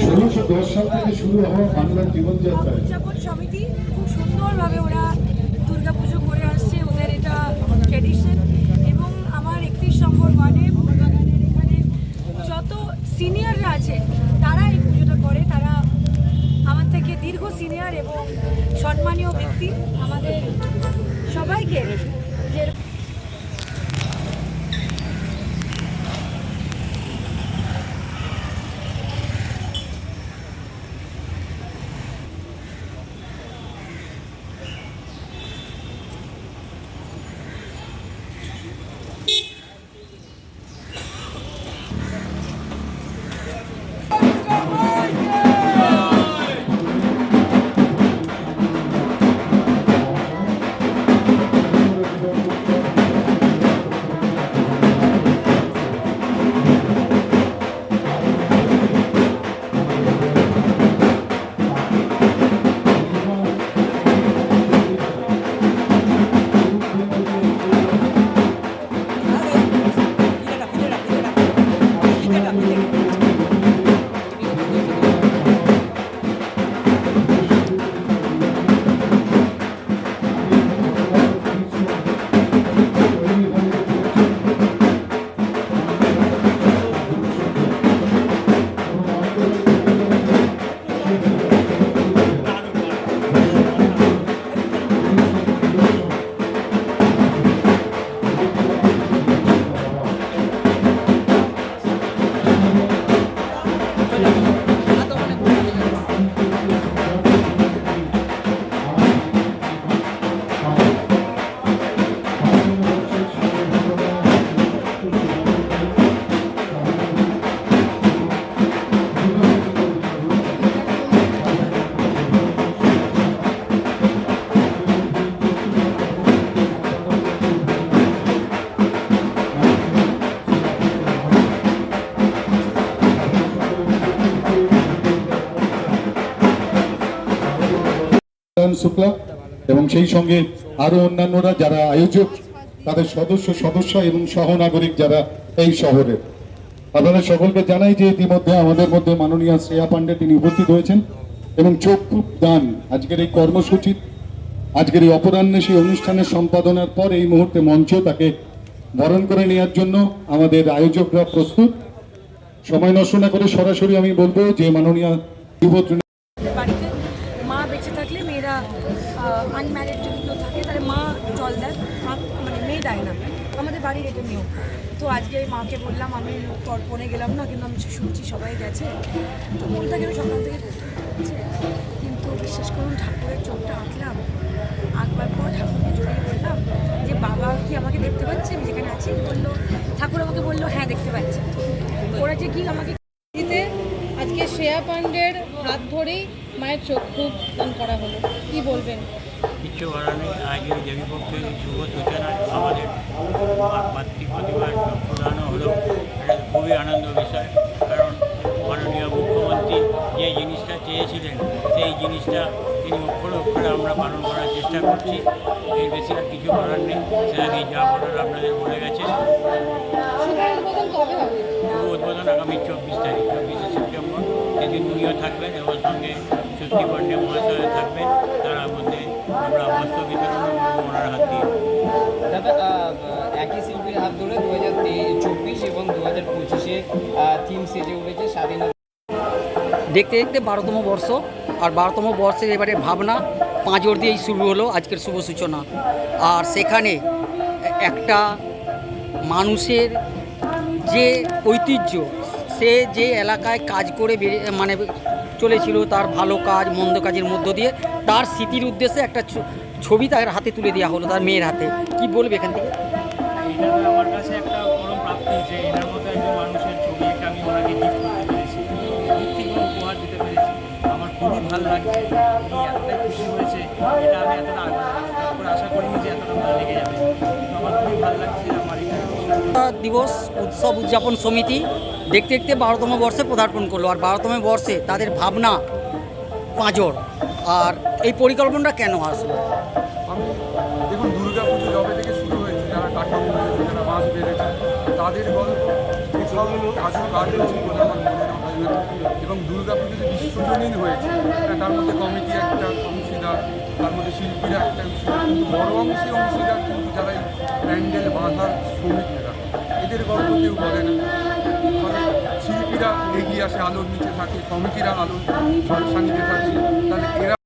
ষোলোশো সাল থেকে শুরু হওয়া বাংলার জীবনযাত্রায় উদযাপন সমিতি খুব সুন্দরভাবে ওরা দুর্গাপুজো করে আসছে, ওদের এটা ট্রেডিশন এবং আমার একত্রিশ নম্বর ওয়ার্ডে বাগানের এখানে যত সিনিয়ররা আছে, তারা এই পুজোটা করে। তারা আমার থেকে দীর্ঘ সিনিয়র এবং সম্মানীয় ব্যক্তি। আমাদের সবাইকে যে কল্যাণ শুক্লা এবং সেই সঙ্গে আরও অন্যান্যরা যারা আয়োজক, তাদের সদস্য সদস্য এবং সহনাগরিক যারা এই শহরের আপনাদের সকলকে জানাই যে ইতিমধ্যে আমাদের মধ্যে মাননীয় শ্রেয়া পান্ডে তিনি উপস্থিত হয়েছেন এবং চক্ষু দান। আজকের এই কর্মসূচির আজকের এই অপরাহ্নে সেই অনুষ্ঠানের সম্পাদনার পর এই মুহূর্তে মঞ্চ তাকে বরণ করে নেওয়ার জন্য আমাদের আয়োজকরা প্রস্তুত। সময় নষ্ট না করে সরাসরি আমি বলব যে মাননীয় যুব থাকলে মেয়েরা আনম্যারিড যদি কেউ থাকে, তাহলে মা জল দেয়, মা মানে মেয়ে দেয় না। আমাদের বাড়ির এটা নিয়ম। তো আজকে মাকে বললাম, আমি তর্পণে গেলাম না, কিন্তু আমি শুনছি সবাই গেছে। তো মনটা কেন সকাল থেকে কিন্তু বিশ্বাস করুন, ঠাকুরের চোখটা আঁকলাম, আঁকবার পর ঠাকুরকে জড়িয়ে বললাম যে বাবা কি আমাকে দেখতে পাচ্ছে? আমি যেখানে আছি, বলল, ঠাকুর আমাকে বলল হ্যাঁ দেখতে পাচ্ছে। ওরা যে কি আমাকে আজকে শ্রেয়া পাণ্ডের হাত ধরেই মায়ের চক্ষু দান করা হলো। কি বলবেন? কিচ্ছু করার নেই আজকের দেবীপক্ষের শুভ সূচনায় আমাদের মা- মাতৃ প্রতিমার প্রদানও হলো এটা খুবই আনন্দ বিষয়। কারণ মাননীয় মুখ্যমন্ত্রী যে জিনিসটা চেয়েছিলেন সেই জিনিসটা তিনি অক্ষরে অক্ষরে আমরা পালন করার চেষ্টা করছি। এর বেশি আর কিছু করার নেই। সেটাকে যা বলার আপনাদের বলে গেছে। শুভ উদ্বোধন আগামী চব্বিশ তারিখ চব্বিশে সেপ্টেম্বর। সেদিন উনিও থাকবেন এবং পাণ্ডে মহাশয় থাকবেন তার মধ্যে আমরা বস্ত্র বিতরণ ওনার হাত। দিয়ে একই শিল্পীর হাত ধরে দু হাজার চব্বিশ এবং দু হাজার পঁচিশে থিম সেজে উঠেছে স্বাধীনতা। দেখতে দেখতে বারোতম বর্ষ, আর বারোতম বর্ষের এবারে ভাবনা পাঁচর দিয়েই শুরু হলো আজকের শুভ সূচনা। আর সেখানে একটা মানুষের যে ঐতিহ্য, সে যে এলাকায় কাজ করে মানে চলেছিল তার ভালো কাজ, মন্দ কাজের মধ্য দিয়ে। তার স্মৃতির উদ্দেশ্যে একটা ছবি তার হাতে তুলে দেওয়া হলো, তার মেয়ের হাতে। কি বলবে এখান থেকে? আমার একটা পরম প্রাপ্তি যে মতো একজন মানুষের ছবি একটা আমি আমার খুবই ভালো লাগছে। উনি এতটাই খুশি হয়েছে, এটা আমি এতটা আশা করিনি যে এতটা ভালো লেগে যাবে। দিবস উৎসব উদযাপন সমিতি দেখতে দেখতে বারোতম বর্ষে পদার্পণ করল। আর বারোতম বর্ষে তাদের ভাবনা পাঁচর আর এই পরিকল্পনাটা কেন আসলো? দেখুন দুর্গা পুজো যবে থেকে শুরু হয়েছে, যারা যারা মাছ বেড়েছে তাদের এবং দুর্গা পুজো যে বিশ্বজনীন হয়েছে তার মধ্যে কমিটি একটা, অংশীদার, তার মধ্যে শিল্পীরা একটা অংশীদার, কিন্তু বড় অংশে অংশীদার কিন্তু যারা প্যান্ডেল বাঁধার শ্রমিক কাজের গল্প কেউ বলে না। শিল্পীরা এগিয়ে আসে, আলোর নিচে থাকে, কমিটিরা আলো সঙ্গীতে থাকে তাহলে এরা